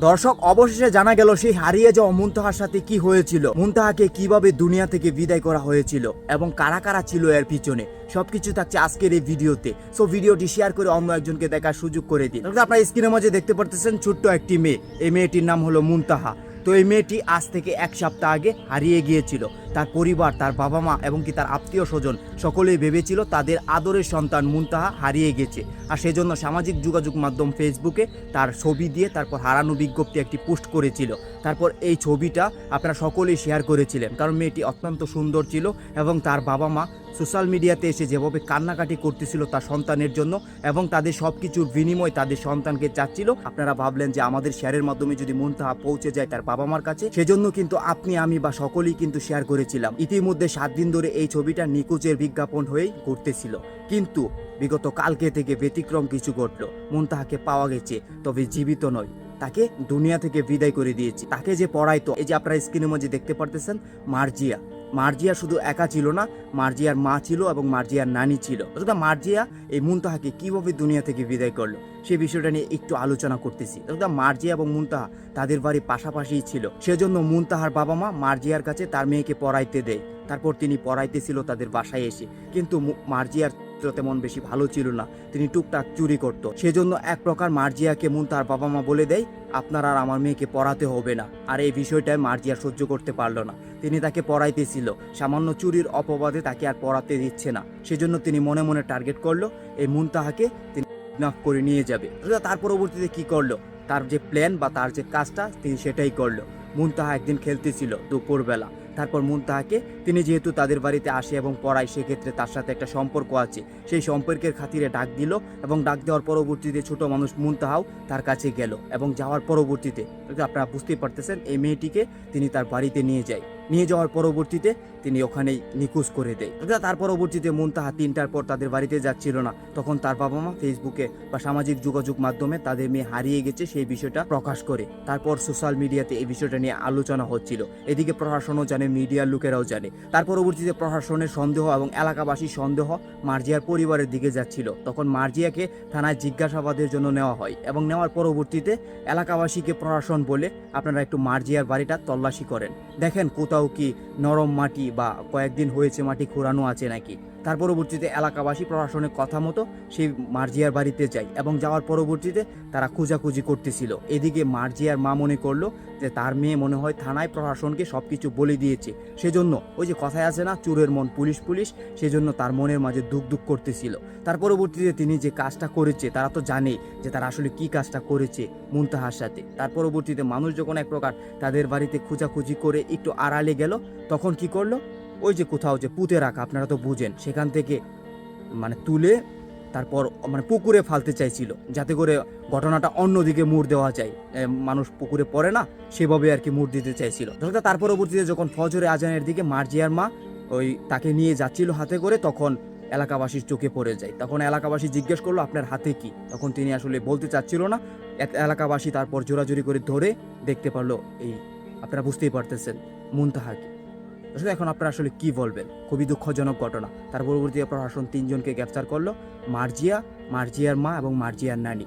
দর্শক, অবশেষে জানা গেল সেই হারিয়ে যাওয়া মুনতাহার সাথে কি হয়েছিল, মুনতাহাকে কীভাবে দুনিয়া থেকে বিদায় করা হয়েছিল এবং কারা কারা ছিল এর পিছনে। সবকিছু থাকছে আজকের এই ভিডিওতে। সো ভিডিওটি শেয়ার করে অন্য একজনকে দেখার সুযোগ করে দিন। আপনার স্ক্রিনের মাঝে দেখতে পারতেছেন ছোট্ট একটি মেয়ে। এই মেয়েটির নাম হলো মুনতাহা। তো এই মেয়েটি আজ থেকে এক সপ্তাহ আগে হারিয়ে গিয়েছিল। তার পরিবার, তার বাবা মা এবং কি তার আত্মীয় স্বজন সকলেই ভেবেছিল তাদের আদরের সন্তান মুনতাহা হারিয়ে গেছে। আর সেজন্য সামাজিক যোগাযোগ মাধ্যম ফেসবুকে তার ছবি দিয়ে তারপর হারানো বিজ্ঞপ্তি একটি পোস্ট করেছিল। তারপর এই ছবিটা আপনারা সকলেই শেয়ার করেছিলেন। কারণ মেয়েটি অত্যন্ত সুন্দর ছিল এবং তার বাবা মা সোশ্যাল মিডিয়াতে এসে যেভাবে কান্নাকাটি করতেছিল তার সন্তানের জন্য এবং তাদের সব কিছুর বিনিময় তাদের সন্তানকে চাচ্ছিল, আপনারা ভাবলেন যে আমাদের শেয়ারের মাধ্যমে যদি মুনতাহা পৌঁছে যায় তার বাবা মার কাছে, সেজন্য কিন্তু আপনি, আমি বা সকলেই কিন্তু শেয়ার করেছিলাম। ইতিমধ্যে সাত দিন ধরে এই ছবিটা নিকুচের বিজ্ঞাপন হয়েই ঘুরতেছিল কিন্তু বিগত কালকে থেকে ব্যতিক্রম কিছু ঘটলো। মুনতাহাকে পাওয়া গেছে, তবে জীবিত নয়। তাকে দুনিয়া থেকে বিদায় করে দিয়েছি। তাকে যে পড়াইতো, এই যে আপনারা স্ক্রিনের মধ্যে দেখতে পারতেছেন, মার্জিয়া। মার্জিয়া শুধু একা ছিল না, মার্জিয়ার মা ছিল এবং মার্জিয়ার নানি ছিল। অর্থাৎ মার্জিয়া এই মুনতাহাকে কীভাবে দুনিয়া থেকে বিদায় করল, সে বিষয়টা নিয়ে একটু আলোচনা করতেছি। অর্থাৎ মার্জিয়া এবং মুনতাহা তাদের বাড়ি পাশাপাশিই ছিল। সেজন্য মুনতাহার বাবা মা মার্জিয়ার কাছে তার মেয়েকে পড়াইতে দেয়। তারপর তিনি পড়াইতেছিল তাদের বাসায় এসে। কিন্তু মার্জিয়ার চরিত্র তেমন বেশি ভালো ছিল না। তিনি টুকটাক চুরি করত। সেজন্য এক প্রকার মার্জিয়াকে মুন তার বাবা মা বলে দেয়, আপনার আর আমার মেয়েকে পড়াতে হবে না। আর এই বিষয়টায় মার্জিয়া সহ্য করতে পারল না। তিনি তাকে পড়াইতেছিল। সামান্য চুরির অপবাদে তাকে আর পড়াতে দিচ্ছে না। সেজন্য তিনি মনে মনে টার্গেট করল, এই মুনতাহাকে তিনি কিডন্যাপ করে নিয়ে যাবে। তার পরবর্তীতে কি করল? তার যে প্ল্যান বা তার যে কাজটা, তিনি সেটাই করল। মুনতাহা একদিন খেলতেছিল দুপুরবেলা। তারপর মুনতাহাকে তিনি যেহেতু তাদের বাড়িতে আসে এবং পড়ায়, সেক্ষেত্রে তার সাথে একটা সম্পর্ক আছে। সেই সম্পর্কের খাতিরে ডাক দিল এবং ডাক দেওয়ার পরবর্তীতে ছোট মানুষ মুনতাহাও তার কাছে গেল এবং যাওয়ার পরবর্তীতে, আপনারা বুঝতেই পারতেছেন, এই মেয়েটিকে তিনি তার বাড়িতে নিয়ে যায়। নিয়ে যাওয়ার পরবর্তীতে তিনি ওখানেই নিখোঁজ করে দেয়। তার পরবর্তীতে মুনতাহা তিনটার পর তাদের বাড়িতে যাচ্ছিল না। তখন তার বাবা মা ফেসবুকে বা সামাজিক যোগাযোগ মাধ্যমে তাদের মেয়ে হারিয়ে গেছে সেই বিষয়টা প্রকাশ করে। তারপর সোশ্যাল মিডিয়াতে এই বিষয়টা নিয়ে আলোচনা হচ্ছিল। এদিকে প্রশাসনও জানে, মিডিয়ার লোকেরাও জানে। তার পরবর্তীতে প্রশাসনের সন্দেহ এবং এলাকাবাসীর সন্দেহ মার্জিয়ার পরিবারের দিকে যাচ্ছিল। তখন মার্জিয়াকে থানায় জিজ্ঞাসাবাদের জন্য নেওয়া হয় এবং নেওয়ার পরবর্তীতে এলাকাবাসীকে প্রশাসন বলে, আপনারা একটু মার্জিয়ার বাড়িটা তল্লাশি করেন। দেখেন কোথাও কি নরম মাটি বা কয়েকদিন হয়েছে মাটি খোঁড়ানো আছে নাকি? তার পরবর্তীতে এলাকাবাসী প্রশাসনের কথা মতো সেই মার্জিয়ার বাড়িতে যায় এবং যাওয়ার পরবর্তীতে তারা খোঁজাখুঁজি করতেছিল। এদিকে মার্জিয়ার মা মনে করল যে তার মেয়ে মনে হয় থানায় প্রশাসনকে সব কিছু বলে দিয়েছে। সেজন্য ওই যে কথায় আছে না, চোরের মন পুলিশ পুলিশ, সেজন্য তার মনের মাঝে দুঃখ দুঃখ করতেছিল। তার পরবর্তীতে তিনি যে কাজটা করেছে, তারা তো জানে যে তারা আসলে কি কাজটা করেছে মুনতাহার সাথে। তার পরবর্তীতে মানুষ যখন এক প্রকার তাদের বাড়িতে খোঁজাখুঁজি করে একটু আড়ালে গেল তখন কি করল? ওই যে কোথাও যে পুঁতে রাখা, আপনারা তো বুঝেন, সেখান থেকে মানে তুলে তারপর মানে পুকুরে ফালতে চাইছিল, যাতে করে ঘটনাটা অন্যদিকে মুড় দেওয়া যায়। মানুষ পুকুরে পড়ে না, সেভাবে আর কি মুড় দিতে চাইছিল। ধরো তার পরবর্তীতে যখন ফজরে আজানের দিকে মার্জিয়ার মা ওই তাকে নিয়ে যাচ্ছিল হাতে করে, তখন এলাকাবাসীর চোখে পড়ে যায়। তখন এলাকাবাসী জিজ্ঞেস করল, আপনার হাতে কি? তখন তিনি আসলে বলতে চাচ্ছিল না। এলাকাবাসী তারপর জোরাজোরি করে ধরে দেখতে পারল, এই, আপনারা বুঝতেই পারতেছেন। মুনতাহাকে আসলে এখন আপনারা আসলে কি বলবেন? খুবই দুঃখজনক ঘটনা। তার পরবর্তীতে প্রশাসন তিনজনকে গ্রেফতার করল, মার্জিয়া, মার্জিয়ার মা এবং মার্জিয়ার নানি।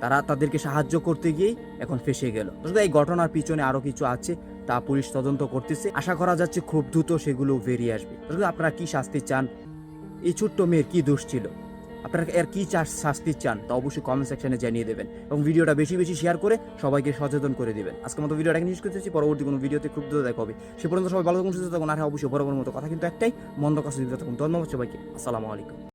তারা তাদেরকে সাহায্য করতে গিয়েই এখন ফেসে গেল। আসলে এই ঘটনার পিছনে আরও কিছু আছে তা পুলিশ তদন্ত করতেছে। আশা করা যাচ্ছে খুব দ্রুত সেগুলো বেরিয়ে আসবে। আসলে আপনারা কি শাস্তি চান? এই ছোট্ট মেয়ের কি দোষ ছিল? আপনারা এর কি চা- শাস্তি চান তা অবশ্যই কমেন্ট সেকশনে জানিয়ে দেবেন এবং ভিডিওটা বেশি বেশি শেয়ার করে সবাইকে সচেতন করে দেবেন। আজকের মতো ভিডিওটা নিউজ করতেছি পরবর্তী কোনো ভিডিওতে খুব দ্রুত দেখা হবে। সে পর্যন্ত সবাই ভালো থাকুন সুস্থ থাকুন। আর হ্যাঁ, অবশ্যই বরাবর মতো কথা। কিন্তু একটাই মন্দ কাছে দিতে থাকুন। ধন্যবাদ সবাইকে। আসসালামু আলাইকুম।